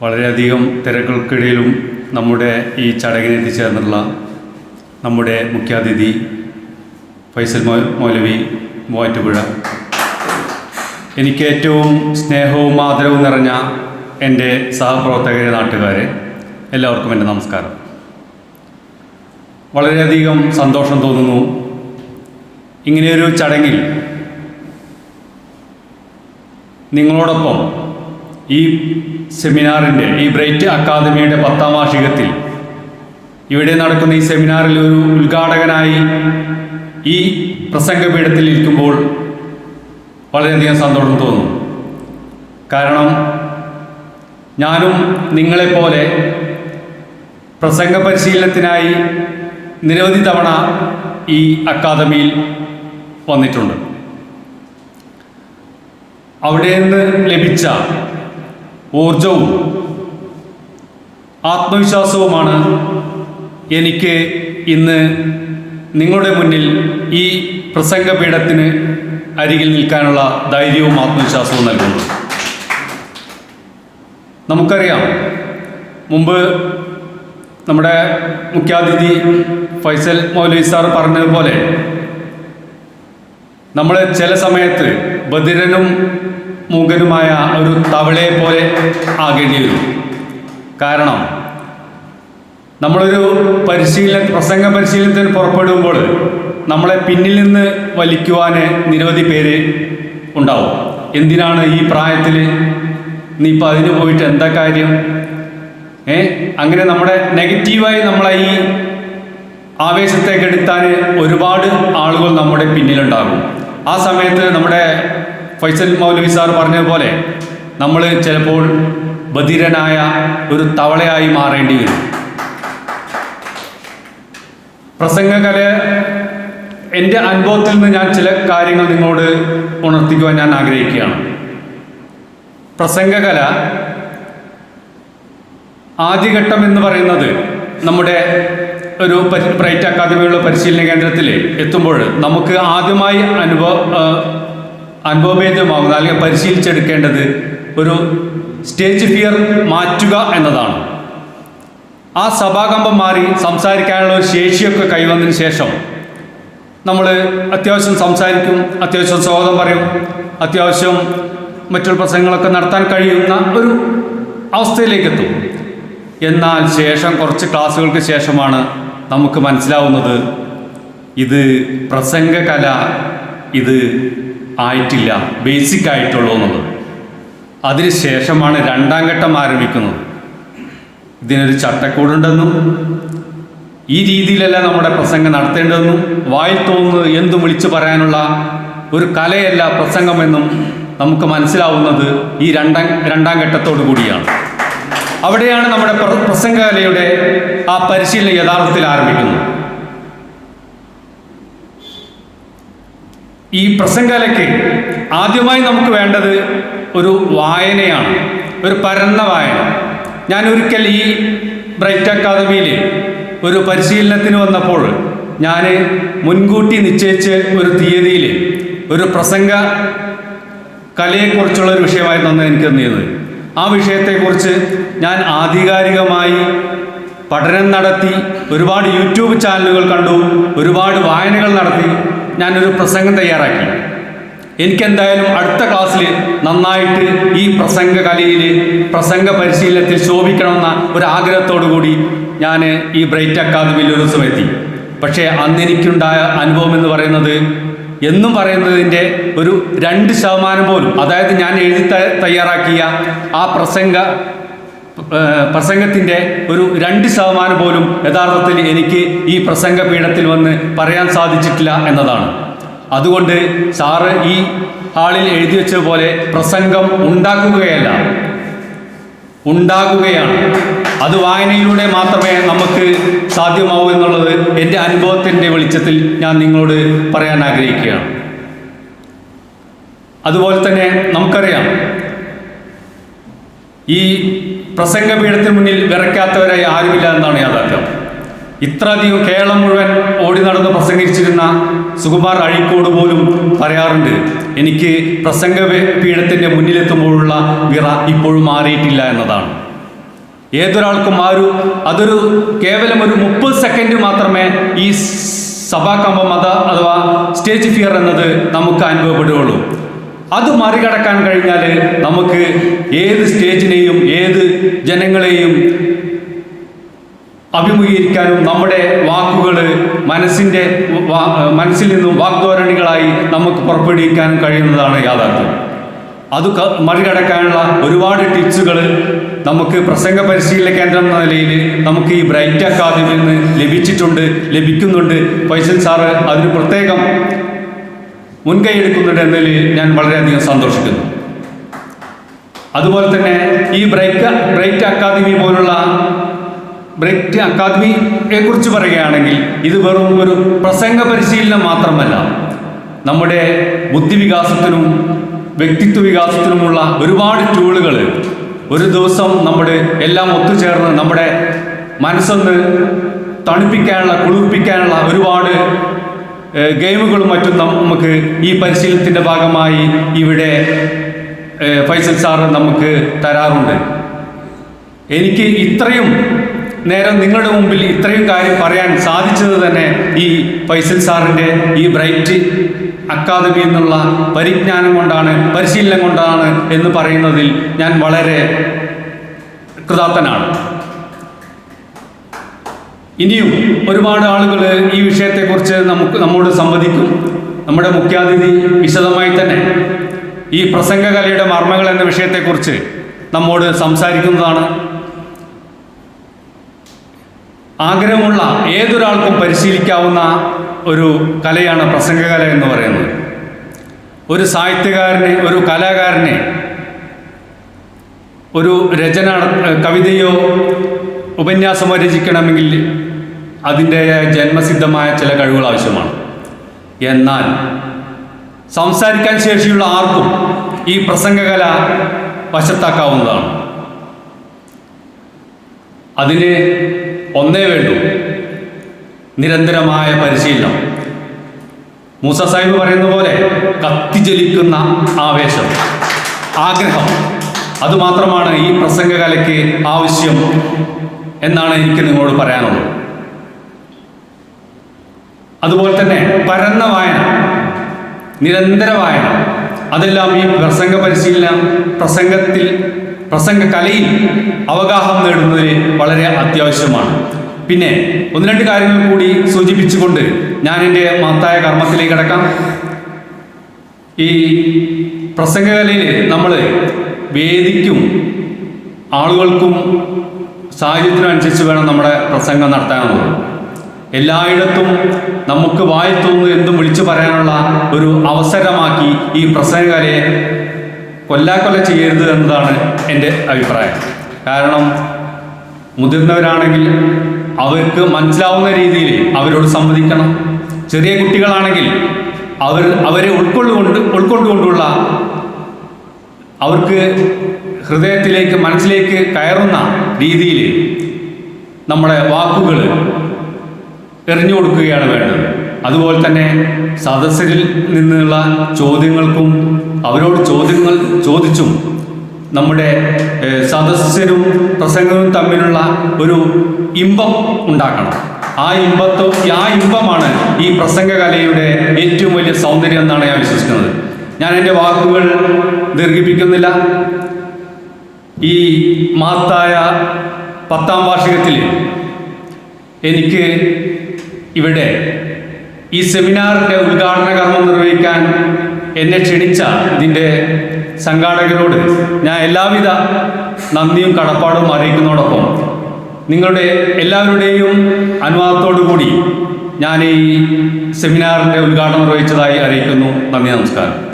വളരെയധികം തിരക്കുകൾക്കിടയിലും നമ്മുടെ ഈ ചടങ്ങിന് എത്തിച്ചേർന്നുള്ള നമ്മുടെ മുഖ്യാതിഥി ഫൈസൽ മൗലവി മൂവാറ്റുപുഴ. എനിക്ക് ഏറ്റവും സ്നേഹവും ആദരവും നിറഞ്ഞ എന്റെ സഹപ്രവർത്തകരെ നാട്ടുകാരെ എല്ലാവർക്കും എന്റെ നമസ്കാരം. വളരെയധികം സന്തോഷം തോന്നുന്നു ഇങ്ങനെയൊരു ചടങ്ങിൽ നിങ്ങളോടൊപ്പം ഈ സെമിനാറിന്റെ ഈ ബ്രൈറ്റ് അക്കാദമിയുടെ പത്താം വാർഷികത്തിൽ ഇവിടെ നടക്കുന്ന ഈ സെമിനാറിൽ ഒരു ഉദ്ഘാടകനായി ഈ പ്രസംഗപീഠത്തിൽ ഇരിക്കുമ്പോൾ വളരെയധികം സന്തോഷം തോന്നുന്നു കാരണം ഞാനും നിങ്ങളെപ്പോലെ പ്രസംഗ പരിശീലനത്തിനായി നിരവധി തവണ ഈ അക്കാദമിയിൽ വന്നിട്ടുണ്ട്. അവിടെ നിന്ന് ലഭിച്ച ഊർജവും ആത്മവിശ്വാസവുമാണ് എനിക്ക് ഇന്ന് നിങ്ങളുടെ മുന്നിൽ ഈ പ്രസംഗപീഠത്തിന് അരികിൽ നിൽക്കാനുള്ള ധൈര്യവും ആത്മവിശ്വാസവും നൽകുന്നത് നമുക്കറിയാം മുമ്പ് നമ്മുടെ മുഖ്യാതിഥി ഫൈസൽ മൗലവി സാർ പറഞ്ഞതുപോലെ നമ്മൾ ചില സമയത്ത് ബധിരനും മൂകനുമായ ഒരു തവളയെ പോലെ ആകേണ്ടി വരും. കാരണം നമ്മളൊരു പരിശീലന പ്രസംഗ പരിശീലനത്തിന് പുറപ്പെടുമ്പോൾ നമ്മളെ പിന്നിൽ നിന്ന് വലിക്കുവാൻ നിരവധി പേര് ഉണ്ടാവും. എന്തിനാണ് ഈ പ്രായത്തിൽ നീ ഇപ്പം അതിന് പോയിട്ട് എന്താ കാര്യം? ഏ? അങ്ങനെ നമ്മുടെ നെഗറ്റീവായി നമ്മളെ ഈ ആവേശത്തെ കെടുത്താൻ ഒരുപാട് ആളുകൾ നമ്മുടെ പിന്നിലുണ്ടാകും. ആ സമയത്ത് നമ്മുടെ ഫൈസൽ മൗലവി സാർ പറഞ്ഞതുപോലെ നമ്മൾ ചിലപ്പോൾ ബധിരനായ ഒരു തവളയായി മാറേണ്ടി വരും. പ്രസംഗകല എന്റെ അനുഭവത്തിൽ നിന്ന് ഞാൻ ചില കാര്യങ്ങൾ നിങ്ങളോട് ഉണർത്തിക്കുവാൻ ഞാൻ ആഗ്രഹിക്കുകയാണ്. പ്രസംഗകല ആദ്യഘട്ടം എന്ന് പറയുന്നത് നമ്മുടെ ഒരു പരി- ബ്രൈറ്റ് അക്കാദമിയുള്ള പരിശീലന കേന്ദ്രത്തിൽ എത്തുമ്പോൾ നമുക്ക് ആദ്യമായി അനുഭവ അനുഭവഭേദ്യമാകുന്ന അല്ലെങ്കിൽ പരിശീലിച്ചെടുക്കേണ്ടത് ഒരു സ്റ്റേജ് ഫിയർ മാറ്റുക എന്നതാണ്. ആ സഭാകമ്പം മാറി സംസാരിക്കാനുള്ള ഒരു ശേഷിയൊക്കെ കൈവന്നതിന് ശേഷം നമ്മൾ അത്യാവശ്യം സംസാരിക്കും അത്യാവശ്യം സ്വാഗതം പറയും അത്യാവശ്യം മറ്റൊരു പ്രസംഗങ്ങളൊക്കെ നടത്താൻ കഴിയുന്ന ഒരു അവസ്ഥയിലേക്ക് എത്തും എന്നാൽ ശേഷം കുറച്ച് ക്ലാസ്സുകൾക്ക് ശേഷമാണ് നമുക്ക് മനസ്സിലാവുന്നത് ഇത് പ്രസംഗകല ഇത് ആയിട്ടില്ല ബേസിക് ആയിട്ടുള്ളൂ എന്നുള്ളത്. അതിന് ശേഷമാണ് രണ്ടാം ഘട്ടം ആരംഭിക്കുന്നത്. ഇതിനൊരു ചട്ടക്കൂടുണ്ടെന്നും ഈ രീതിയിലല്ല നമ്മുടെ പ്രസംഗം നടത്തേണ്ടതെന്നും വായിൽ തോന്നുന്നത് എന്തും വിളിച്ചു പറയാനുള്ള ഒരു കലയല്ല പ്രസംഗമെന്നും നമുക്ക് മനസ്സിലാവുന്നത് ഈ രണ്ടാം രണ്ടാം ഘട്ടത്തോടു കൂടിയാണ്. അവിടെയാണ് നമ്മുടെ പ്ര- പ്രസംഗകലയുടെ ആ പരിശീലനം യഥാർത്ഥത്തിൽ ആരംഭിക്കുന്നത്. ഈ പ്രസംഗകലയ്ക്ക് ആദ്യമായി നമുക്ക് വേണ്ടത് ഒരു വായനയാണ് ഒരു പരന്ന വായന. ഞാൻ ഒരിക്കൽ ഈ ബ്രൈറ്റ് അക്കാദമിയിൽ ഒരു പരിശീലനത്തിന് വന്നപ്പോൾ ഞാൻ മുൻകൂട്ടി നിശ്ചയിച്ച് ഒരു തീയതിയിൽ ഒരു പ്രസംഗ കലയെക്കുറിച്ചുള്ള ഒരു വിഷയമായിരുന്നു അന്ന് എനിക്ക് തന്നിരുന്നത്. ആ വിഷയത്തെക്കുറിച്ച് ഞാൻ ആധികാരികമായി പഠനം നടത്തി ഒരുപാട് യൂട്യൂബ് ചാനലുകൾ കണ്ടു ഒരുപാട് വായനകൾ നടത്തി ഞാനൊരു പ്രസംഗം തയ്യാറാക്കി. എനിക്കെന്തായാലും അടുത്ത ക്ലാസ്സിൽ നന്നായിട്ട് ഈ പ്രസംഗ കലയിൽ പ്രസംഗ പരിശീലനത്തിൽ ശോഭിക്കണമെന്ന ഒരു ആഗ്രഹത്തോടു കൂടി ഞാൻ ഈ ബ്രൈറ്റ് അക്കാദമിയിൽ ഒരു ദിവസം എത്തി. പക്ഷേ അന്ന് എനിക്കുണ്ടായ അനുഭവം എന്ന് പറയുന്നത് എന്നും പറയുന്നതിന്റെ ഒരു രണ്ട് ശതമാനം പോലും അതായത് ഞാൻ എഴുതി തയ്യാറാക്കിയ ആ പ്രസംഗ പ്രസംഗത്തിന്റെ ഒരു രണ്ട് ശതമാനം പോലും യഥാർത്ഥത്തിൽ എനിക്ക് ഈ പ്രസംഗ പീഠത്തിൽ വന്ന് പറയാൻ സാധിച്ചിട്ടില്ല എന്നതാണ്. അതുകൊണ്ട് സാറ് ഈ ഹാളിൽ എഴുതി വെച്ചതുപോലെ പ്രസംഗം ഉണ്ടാക്കുകയല്ല ഉണ്ടാകുകയാണ്. അത് വായനയിലൂടെ മാത്രമേ നമുക്ക് സാധ്യമാവൂ എന്നുള്ളത് എന്റെ അനുഭവത്തിന്റെ വെളിച്ചത്തിൽ ഞാൻ നിങ്ങളോട് പറയാൻ ആഗ്രഹിക്കുകയാണ്. അതുപോലെ തന്നെ നമുക്കറിയാം ഈ പ്രസംഗപീഠത്തിന് മുന്നിൽ വിറയ്ക്കാത്തവരായി ആരുമില്ല എന്നാണ് യാഥാർത്ഥ്യം. ഇത്രയധികം കേരളം മുഴുവൻ ഓടി നടന്ന് പ്രസംഗിച്ചിരുന്ന സുകുമാർ അഴീക്കോട് പോലും പറയാറുണ്ട് എനിക്ക് പ്രസംഗ പീഠത്തിന്റെ മുന്നിലെത്തുമ്പോഴുള്ള വിറ ഇപ്പോഴും മാറിയിട്ടില്ല എന്നതാണ്. ഏതൊരാൾക്കും ആ ഒരു അതൊരു കേവലം ഒരു മുപ്പത് സെക്കൻഡ് മാത്രമേ ഈ സഭാകമ്പം അത അഥവാ സ്റ്റേജ് ഫിയർ എന്നത് നമുക്ക് അനുഭവപ്പെടുകയുള്ളൂ. അത് മറികടക്കാൻ കഴിഞ്ഞാൽ നമുക്ക് ഏത് സ്റ്റേജിനെയും ഏത് ജനങ്ങളെയും അഭിമുഖീകരിക്കാനും നമ്മുടെ വാക്കുകൾ മനസ്സിന്റെ മനസ്സിൽ നിന്നും വാഗ്ധോരണികളായി നമുക്ക് പുറപ്പെടുവിക്കാനും കഴിയുന്നതാണ് യാഥാർത്ഥ്യം. അത് മറികടക്കാനുള്ള ഒരുപാട് ടിപ്സുകൾ നമുക്ക് പ്രസംഗ പരിശീലന കേന്ദ്രം എന്ന നിലയിൽ നമുക്ക് ഈ ബ്രൈറ്റ് അക്കാദമിയിൽ നിന്ന് ലഭിച്ചിട്ടുണ്ട് ലഭിക്കുന്നുണ്ട്. ഫൈസൽ സാറ് അതിന് പ്രത്യേകം മുൻകൈ എടുക്കുന്നുണ്ട് എന്നതിൽ ഞാൻ വളരെയധികം സന്തോഷിക്കുന്നു. അതുപോലെ തന്നെ ഈ ബ്രൈറ്റ് ബ്രൈറ്റ് അക്കാദമി പോലുള്ള ബ്രൈറ്റ് അക്കാദമിയെ കുറിച്ച് പറയുകയാണെങ്കിൽ ഇത് വെറും ഒരു പ്രസംഗ പരിശീലനം മാത്രമല്ല. നമ്മുടെ ബുദ്ധിവികാസത്തിനും വ്യക്തിത്വ വികാസത്തിനുമുള്ള ഒരുപാട് ടൂളുകൾ ഒരു ദിവസം നമ്മുടെ എല്ലാം ഒത്തുചേർന്ന് നമ്മുടെ മനസ്സൊന്ന് തണുപ്പിക്കാനുള്ള കുളിർപ്പിക്കാനുള്ള ഒരുപാട് ഗെയിമുകളും മറ്റും നമുക്ക് ഈ പരിശീലനത്തിന്റെ ഭാഗമായി ഇവിടെ ഫൈസൽ സാറ് നമുക്ക് തരാറുണ്ട്. എനിക്ക് ഇത്രയും നേരം നിങ്ങളുടെ മുമ്പിൽ ഇത്രയും കാര്യം പറയാൻ സാധിച്ചത് തന്നെ ഈ ഫൈസൽ സാറിന്റെ ഈ ബ്രൈറ്റ് അക്കാദമി എന്നുള്ള പരിജ്ഞാനം കൊണ്ടാണ് പരിശീലനം കൊണ്ടാണ് എന്ന് പറയുന്നതിൽ ഞാൻ വളരെ കൃതാർത്ഥനാണ്. ഇനിയും ഒരുപാട് ആളുകൾ ഈ വിഷയത്തെക്കുറിച്ച് നമുക്ക് നമ്മോട് സംവദിക്കും. നമ്മുടെ മുഖ്യാതിഥി വിശദമായി തന്നെ ഈ പ്രസംഗകലയുടെ മർമ്മകൾ എന്ന വിഷയത്തെക്കുറിച്ച് നമ്മോട് സംസാരിക്കുന്നതാണ്. ആഗ്രഹമുള്ള ഏതൊരാൾക്കും പരിശീലിക്കാവുന്ന ഒരു കലയാണ് പ്രസംഗകല എന്ന് പറയുന്നത്. ഒരു സാഹിത്യകാരനെ ഒരു കലാകാരനെ ഒരു രചന കവിതയോ ഉപന്യാസമോ രചിക്കണമെങ്കിൽ അതിന്റെ ജന്മസിദ്ധമായ ചില കഴിവുകൾ ആവശ്യമാണ്. എന്നാൽ സംസാരിക്കാൻ ശേഷിയുള്ള ആർക്കും ഈ പ്രസംഗകല വശത്താക്കാവുന്നതാണ്. അതിന് ഒന്നേ വേണ്ടൂ. നിരന്തരമായ പരിശീലനം. മൂസ സാഹിബ് പറയുന്ന പോലെ കത്തിജ്വലിക്കുന്ന ആവേശം ആഗ്രഹം. അതുമാത്രമാണ് ഈ പ്രസംഗകലയ്ക്ക് ആവശ്യം എന്നാണ് എനിക്ക് നിങ്ങളോട് പറയാനുള്ളത്. അതുപോലെ തന്നെ പരന്ന വായന നിരന്തര വായന അതെല്ലാം ഈ പ്രസംഗ പരിശീലന പ്രസംഗത്തിൽ പ്രസംഗ കലയിൽ അവഗാഹം നേടുന്നതിന് വളരെ അത്യാവശ്യമാണ്. പിന്നെ ഒന്ന് രണ്ട് കാര്യങ്ങൾ കൂടി സൂചിപ്പിച്ചുകൊണ്ട് ഞാൻ എന്റെ മഹത്തായ കർമ്മത്തിലേക്ക് കിടക്കാം. ഈ പ്രസംഗകലയിൽ നമ്മൾ വേദിക്കും ആളുകൾക്കും സാഹചര്യത്തിനനുസരിച്ച് വേണം നമ്മുടെ പ്രസംഗം നടത്താനുള്ളത് എല്ലായിടത്തും നമുക്ക് വായി തോന്നുന്നു എന്തും വിളിച്ചു പറയാനുള്ള ഒരു അവസരമാക്കി ഈ പ്രസംഗകാരെ കൊല്ലാക്കൊല്ല ചെയ്യരുത് എന്നതാണ് എന്റെ അഭിപ്രായം. കാരണം മുതിർന്നവരാണെങ്കിൽ അവർക്ക് മനസ്സിലാവുന്ന രീതിയിൽ അവരോട് സംവദിക്കണം. ചെറിയ കുട്ടികളാണെങ്കിൽ അവർ അവരെ ഉൾക്കൊള്ളുകൊണ്ട് ഉൾക്കൊണ്ടുകൊണ്ടുള്ള അവർക്ക് ഹൃദയത്തിലേക്ക് മനസ്സിലേക്ക് കയറുന്ന രീതിയിൽ നമ്മുടെ വാക്കുകൾ എറിഞ്ഞു കൊടുക്കുകയാണ് വേണ്ടത്. അതുപോലെ തന്നെ സദസ്സരിൽ നിന്നുള്ള ചോദ്യങ്ങൾക്കും അവരോട് ചോദ്യങ്ങൾ ചോദിച്ചും നമ്മുടെ സദസ്സരും പ്രസംഗവും തമ്മിലുള്ള ഒരു ഇമ്പം ഉണ്ടാക്കണം. ആ ഇമ്പത്തോ ആ ഇമ്പമാണ് ഈ പ്രസംഗകലയുടെ ഏറ്റവും വലിയ സൗന്ദര്യം എന്നാണ് ഞാൻ വിശ്വസിക്കുന്നത്. ഞാൻ എന്റെ വാക്കുകൾ ദീർഘിപ്പിക്കുന്നില്ല. ഈ മഹത്തായ പത്താം വാർഷികത്തിൽ എനിക്ക് ഇവിടെ ഈ സെമിനാറിന്റെ ഉദ്ഘാടന കർമ്മം നിർവഹിക്കാൻ എന്നെ ക്ഷണിച്ച ഇതിന്റെ സംഘാടകരോട് ഞാൻ എല്ലാവിധ നന്ദിയും കടപ്പാടും അറിയിക്കുന്നതോടൊപ്പം നിങ്ങളുടെ എല്ലാവരുടെയും അനുവാദത്തോടു കൂടി ഞാൻ ഈ സെമിനാറിന്റെ ഉദ്ഘാടനം നിർവഹിച്ചതായി അറിയിക്കുന്നു. നന്ദി നമസ്കാരം.